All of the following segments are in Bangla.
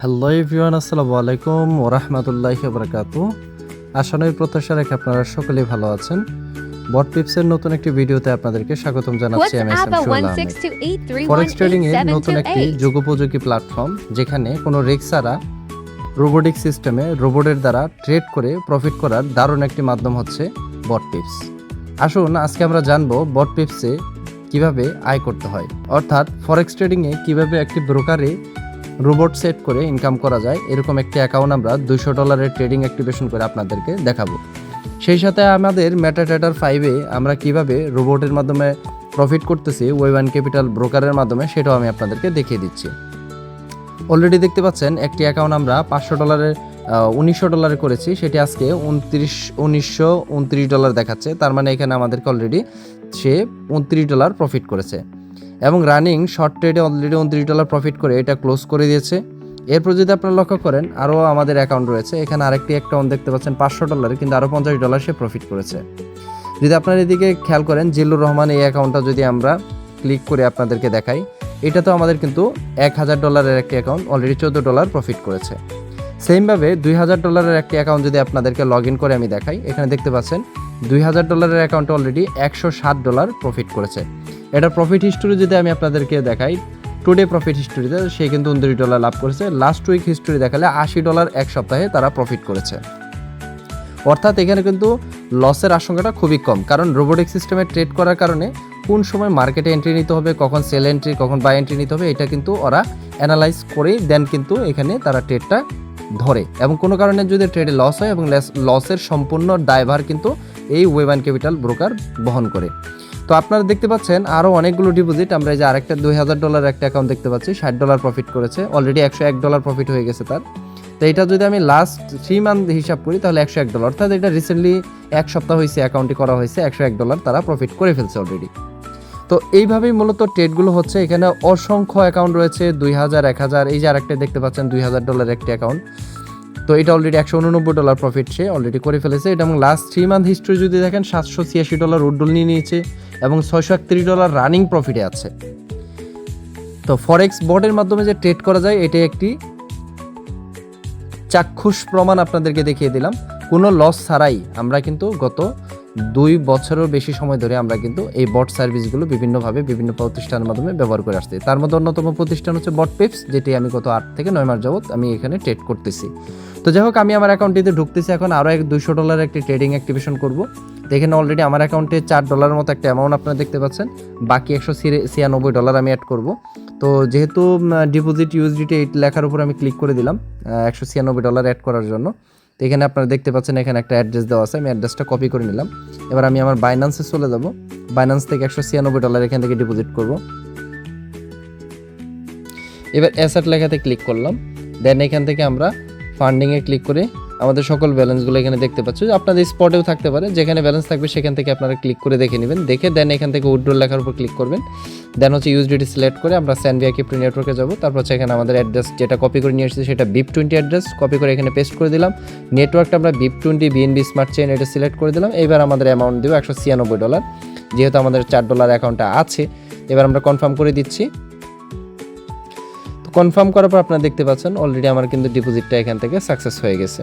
হ্যালো এভরিওয়ান আসসালামু আলাইকুম ওরহমতুল্লাহি বরকাতু আসানোর প্রত্যাশা রেখে আপনারা সকলেই ভালো আছেন। বট টিপসের নতুন একটি ভিডিওতে আপনাদেরকে স্বাগতম জানাচ্ছি আমি ফরেক্স ট্রেডিং এর নতুন একটি যুগোপযোগী প্ল্যাটফর্ম যেখানে কোনো রিস্ক ছাড়া রোবোটিক সিস্টেমে রোবটের দ্বারা ট্রেড করে প্রফিট করার দারুণ একটি মাধ্যম হচ্ছে বট টিপস আসুন আজকে আমরা জানব বট টিপসে কীভাবে আয় করতে হয়। অর্থাৎ ফরেক্স ট্রেডিংয়ে কীভাবে একটি ব্রোকারে রোবট সেট করে ইনকাম করা যায়। এরকম একটি অ্যাকাউন্ট আমরা দুইশো ডলারের ট্রেডিং অ্যাক্টিভেশন করে আপনাদেরকে দেখাবো। সেই সাথে আমাদের মেটাটেটার ফাইভে আমরা কীভাবে রোবটের মাধ্যমে প্রফিট করতেছি ওয়েব অ্যান্ড ক্যাপিটাল ব্রোকারের মাধ্যমে, সেটাও আমি আপনাদেরকে দেখিয়ে দিচ্ছি। অলরেডি দেখতে পাচ্ছেন, একটি অ্যাকাউন্ট আমরা পাঁচশো ডলারের উনিশশো ডলারে করেছি। সেটি আজকে উনত্রিশ, উনিশশো উনত্রিশ ডলার দেখাচ্ছে। তার মানে এখানে আমাদেরকে অলরেডি সে উনত্রিশ ডলার প্রফিট করেছে। এবং রানিং শর্ট ট্রেডে অলরেডি উনত্রিশ ডলার প্রফিট করে এটা ক্লোজ করে দিয়েছে। এরপর যদি আপনারা লক্ষ্য করেন, আরও আমাদের অ্যাকাউন্ট রয়েছে। এখানে আরেকটি অ্যাকাউন্ট দেখতে পাচ্ছেন, পাঁচশো ডলারে কিন্তু আরও পঞ্চাশ ডলার সে প্রফিট করেছে। যদি আপনারা এদিকে খেয়াল করেন, জিল্লুর রহমান এই অ্যাকাউন্টটা যদি আমরা ক্লিক করে আপনাদেরকে দেখাই, এটা তো আমাদের কিন্তু এক হাজার ডলারের একটি অ্যাকাউন্ট অলরেডি চোদ্দ ডলার প্রফিট করেছে। সেমভাবে দুই হাজার ডলারের একটি অ্যাকাউন্ট যদি আপনাদেরকে লগ ইন করে আমি দেখাই, এখানে দেখতে পাচ্ছেন, দুই হাজার ডলারের অ্যাকাউন্টে অলরেডি একশো সাত ডলার প্রফিট করেছে। এটার প্রফিট হিস্টোরি যদি আমি আপনাদেরকে দেখাই টুডে প্রফিট হিস্টোরিতে সে কিন্তু উনত্রিশ ডলার লাভ করেছে। লাস্ট উইক হিস্টোরি দেখালে আশি ডলার এক সপ্তাহে তারা প্রফিট করেছে। অর্থাৎ এখানে কিন্তু লসের আশঙ্কাটা খুবই কম। কারণ রোবোটিক সিস্টেমে ট্রেড করার কারণে কোন সময় মার্কেটে এন্ট্রি নিতে হবে, কখন সেল এন্ট্রি কখন বাই এন্ট্রি নিতে হবে, এটা কিন্তু ওরা অ্যানালাইজ করেই দেন কিন্তু এখানে তারা ট্রেডটা ধরে। এবং কোনো কারণে যদি ট্রেডে লস হয় এবং লসের সম্পূর্ণ ড্রাইভার কিন্তু এই ওয়েব অ্যান্ড ক্যাপিটাল ব্রোকার বহন করে। তো আপনারা দেখতে পাচ্ছেন আরও অনেকগুলো ডিপোজিট আমরা এই যে আরেকটা দুই হাজার ডলার একটা অ্যাকাউন্ট দেখতে পাচ্ছি, ষাট ডলার প্রফিট করেছে। অলরেডি একশো এক ডলার প্রফিট হয়ে গেছে তার। তো এটা যদি আমি লাস্ট থ্রি মান্থ হিসাব করি, তাহলে একশো এক ডলার অর্থাৎ এটা রিসেন্টলি এক সপ্তাহ হয়েছে অ্যাকাউন্টটি করা হয়েছে, একশো এক ডলার তারা প্রফিট করে ফেলছে অলরেডি তো এইভাবেই মূলত ট্রেডগুলো হচ্ছে। এখানে অসংখ্য অ্যাকাউন্ট রয়েছে, দুই হাজার, এক হাজার। এই যে আরেকটা দেখতে পাচ্ছেন, দুই হাজার ডলার একটি অ্যাকাউন্ট তো এটা অলরেডি একশো উননব্বই ডলার প্রফিট সে অলরেডি করে ফেলেছে। এটা এবং লাস্ট থ্রি মান্থ হিস্ট্রি যদি দেখেন, সাতশো ছিয়াশি ডলার উড্ডল নিয়ে নিয়েছে এবং ছয়শো একত্রিশ ডলার রানিং প্রফিটে আছে। তো ফরেক্স বোর্ডের মাধ্যমে যে ট্রেড করা যায় এটি একটি চাক্ষুষ প্রমাণ আপনাদেরকে দেখিয়ে দিলাম। কোনো লস ছাড়াই আমরা কিন্তু গত দুই বছরেরও বেশি সময় ধরে আমরা কিন্তু এই বট সার্ভিসগুলো বিভিন্নভাবে বিভিন্ন প্রতিষ্ঠানের মাধ্যমে ব্যবহার করে আসছি। তার মধ্যে অন্যতম প্রতিষ্ঠান হচ্ছে বট পেপস, যেটি আমি গত আট থেকে নয় মাস যাবত আমি এখানে ট্রেড করতেছি। তো যাই হোক, আমি আমার অ্যাকাউন্টটিতে ঢুকতেছি এখন, আরও এক দুইশো ডলার একটি ট্রেডিং অ্যাক্টিভেশন করব। তো এখানে অলরেডি আমার অ্যাকাউন্টে চার ডলারের মতো একটা অ্যামাউন্ট আপনারা দেখতে পাচ্ছেন, বাকি একশো ছিয়ানব্বই ডলার আমি অ্যাড করব। তো যেহেতু ডিপোজিট ইউএসডিটি এইট লেখার উপর আমি ক্লিক করে দিলাম একশো ছিয়ানব্বই ডলার অ্যাড করার জন্য। তো এখানে আপনারা দেখতে পাচ্ছেন এখানে একটা অ্যাড্রেস দেওয়া আছে। আমি অ্যাড্রেসটা কপি করে নিলাম। এবার আমি আমার বাইন্যান্সে চলে যাব। বাইন্যান্স থেকে একশো ছিয়ানব্বই ডলার এখান থেকে ডিপোজিট করব। এবার অ্যাসেট লেখাতে ক্লিক করলাম। দেন এখান থেকে আমরা ফান্ডিংয়ে ক্লিক করে আমাদের সকল ব্যালেন্সগুলো এখানে দেখতে পাচ্ছ। আপনাদের স্পটেও থাকতে পারে। যেখানে ব্যালেন্স থাকবে, সেখান থেকে আপনারা ক্লিক করে দেখে নেবেন। দেখে দেন এখান থেকে উইড্রোল লেখার উপর ক্লিক করবেন। দেন হচ্ছে ইউএসডিটি সিলেক্ট করে আমরা স্যানভিয়া ক্রিপ্টো নেটওয়ার্কে যাব। তারপর হচ্ছে এখানে আমাদের অ্যাড্রেস যেটা কপি করে নিয়ে এসেছি, সেটা বিপ টোয়েন্টি অ্যাড্রেস কপি করে এখানে পেস্ট করে দিলাম। নেটওয়ার্কটা আমরা BEP twenty BNB smart chain এটা সিলেক্ট করে দিলাম। এবার আমাদের অ্যামাউন্ট দেবো একশো ছিয়ানব্বই ডলার যেহেতু আমাদের চার ডলার অ্যাকাউন্টটা আছে, এবার আমরা কনফার্ম করে দিচ্ছি। কনফার্ম করার পর আপনারা দেখতে পাচ্ছেন অলরেডি আমার কিন্তু ডিপোজিটটা এখান থেকে সাকসেস হয়ে গেছে।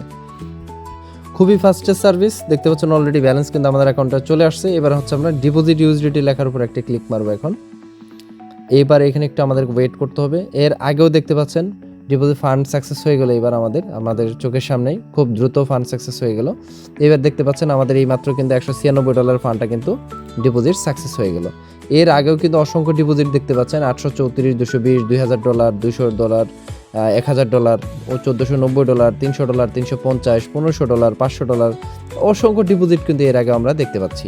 খুবই ফাস্টেস্ট সার্ভিস দেখতে পাচ্ছেন অলরেডি ব্যালেন্স কিন্তু আমাদের অ্যাকাউন্টে চলে আসছে। এবার হচ্ছে আমরা ডিপোজিট ইউজিডিটি লেখার উপর একটা ক্লিক মারবো এখন। এইবার এখানে একটু আমাদের ওয়েট করতে হবে। এর আগেও দেখতে পাচ্ছেন ডিপোজিট ফান্ড সাকসেস হয়ে গেলো এবার আমাদের আমাদের চোখের সামনেই। খুব দ্রুত ফান্ড সাকসেস হয়ে গেল। এবার দেখতে পাচ্ছেন আমাদের এই মাত্র কিন্তু একশো ছিয়ানব্বই ডলার ফান্ডটা কিন্তু ডিপোজিট সাকসেস হয়ে গেল। এর আগেও কিন্তু অসংখ্য ডিপোজিট দেখতে পাচ্ছেন, আটশো চৌত্রিশ, দুশো বিশ, দুই হাজার ডলার দুশো ডলার এক হাজার ডলার ও চোদ্দোশো নব্বই ডলার, তিনশো ডলার, তিনশো পঞ্চাশ, পনেরোশো ডলার, পাঁচশো ডলার, অসংখ্য ডিপোজিট কিন্তু এর আগে আমরা দেখতে পাচ্ছি।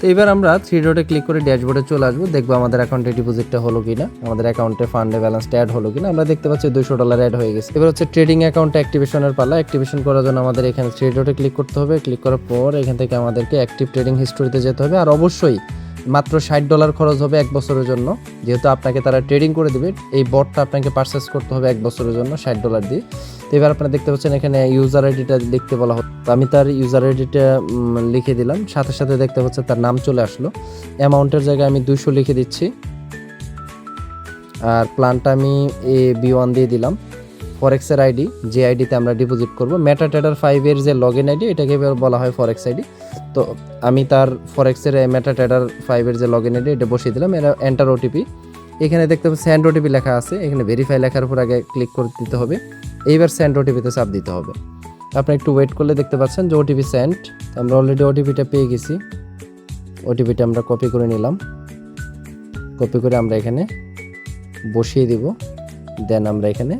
তো এবার আমরা থ্রি ডটে ক্লিক করে ড্যাশবোর্ডে চলে আসব, দেখব আমাদের অ্যাকাউন্টে ডিপোজিটটা হলো কিনা, আমাদের অ্যাকাউন্টে ফান্ডে ব্যালেন্সটা অ্যাড হলো কিনা, আমরা দেখতে পাচ্ছি দুশো ডলার অ্যাড হয়ে গেছে। এবার হচ্ছে ট্রেডিং অ্যাকাউন্ট অ্যাক্টিভেশনের পালা অ্যাক্টিভেশন করার জন্য আমাদের এখানে থ্রি ডটে ক্লিক করতে হবে ক্লিক করার পর এখান থেকে আমাদেরকে অ্যাক্টিভ ট্রেডিং হিস্টোরিতে যেতে হবে, আর অবশ্যই মাত্র ষাট ডলার খরচ হবে এক বছরের জন্য। যেহেতু আপনাকে তারা ট্রেডিং করে দেবে, এই বটটা আপনাকে পারচেস করতে হবে এক বছরের জন্য, ষাট ডলার দিয়ে। তো এবার আপনারা দেখতে পাচ্ছেন এখানে ইউজার আইডিটা লিখতে বলা হতো তো আমি তার ইউজার আইডিটা লিখে দিলাম। সাথে সাথে দেখতে পাচ্ছেন তার নাম চলে আসলো। অ্যামাউন্টের জায়গায় আমি দুশো লিখে দিচ্ছি। আর প্ল্যানটা আমি এ বি ওয়ান দিয়ে দিলাম। ফরেক্সের আইডি যে আইডিতে আমরা ডিপোজিট করব। মেটা ট্রেডার ফাইভের যে লগ ইন আইডি এটাকে বলা হয় ফরেক্স আইডি তো আমি তার ফরেক্সের মেটা ট্রেডার ফাইভের যে লগ ইন আইডি এটা বসিয়ে দিলাম। এরা এন্টার ওটিপি এখানে দেখতে পাচ্ছি স্যান্ড ওটিপি লেখা আছে। এখানে ভেরিফাই লেখার উপর আগে ক্লিক করে দিতে হবে। এইবার স্যান্ড ওটিপিতে চাপ দিতে হবে। আপনি একটু ওয়েট করলে দেখতে পাচ্ছেন যে ওটিপি সেন্ড আমরা অলরেডি ওটিপিটা পেয়ে গেছি। ওটিপিটা আমরা কপি করে নিলাম। কপি করে আমরা এখানে বসিয়ে দিব। দেন আমরা এখানে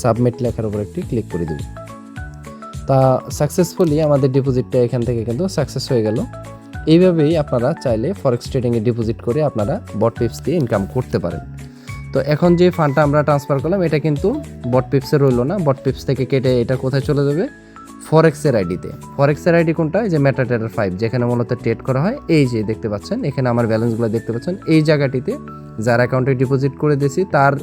সাবমিট লেখার উপর একটি ক্লিক করে দেব। তা সাকসেসফুলি আমাদের ডিপোজিটটা এখান থেকে কিন্তু সাকসেস হয়ে গেল। এইভাবেই আপনারা চাইলে ফরেক্স ট্রেডিংয়ে ডিপোজিট করে আপনারা বট পিপস দিয়ে ইনকাম করতে পারেন। তো এখন যে ফান্ডটা আমরা ট্রান্সফার করলাম, এটা কিন্তু বট পিপসে রইল না। বট পিপস থেকে কেটে এটা কোথায় চলে যাবে? ফরেক্সের আইডিতে ফরেক্সের আইডি কোনটা? যে মেটাটেরার ফাইভ যেখানে মূলত ট্রেড করা হয়। এই যে দেখতে পাচ্ছেন, এখানে আমার ব্যালেন্সগুলো দেখতে পাচ্ছেন। এই জায়গাটিতে যার অ্যাকাউন্টে ডিপোজিট করে দিয়েছি, তার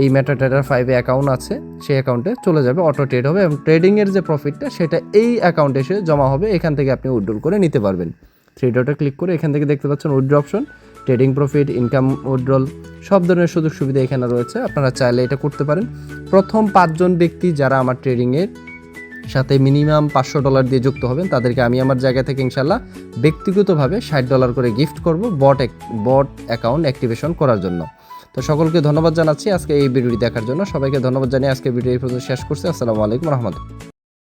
এই মেটাটেরার ফাইভে অ্যাকাউন্ট আছে, সেই অ্যাকাউন্টে চলে যাবে অটো ট্রেড হবে এবং ট্রেডিংয়ের যে প্রফিটটা সেটা এই অ্যাকাউন্টে এসে জমা হবে, এখান থেকে আপনি উইড্রল করে নিতে পারবেন। থ্রি ডটে ক্লিক করে এখান থেকে দেখতে পাচ্ছেন withdraw option trading profit income withdrawal সব ধরনের সুযোগ সুবিধা এখানে রয়েছে, আপনারা চাইলে এটা করতে পারেন। প্রথম পাঁচজন ব্যক্তি যারা আমার ট্রেডিংয়ের সাথে মিনিমাম পাঁচশো ডলার দিয়ে যুক্ত হবেন, তাদেরকে আমি আমার জায়গা থেকে ইনশাল্লাহ ব্যক্তিগতভাবে ষাট ডলার করে গিফট করব বট বট অ্যাকাউন্ট অ্যাক্টিভেশন করার জন্য। তো সকলকে ধন্যবাদ জানাচ্ছি আজকে এই ভিডিওটি দেখার জন্য। সবাইকে ধন্যবাদ জানিয়ে আজকে ভিডিও এই পর্যন্ত শেষ করছি। আসসালামু আলাইকুম রহমতুল্লাহ।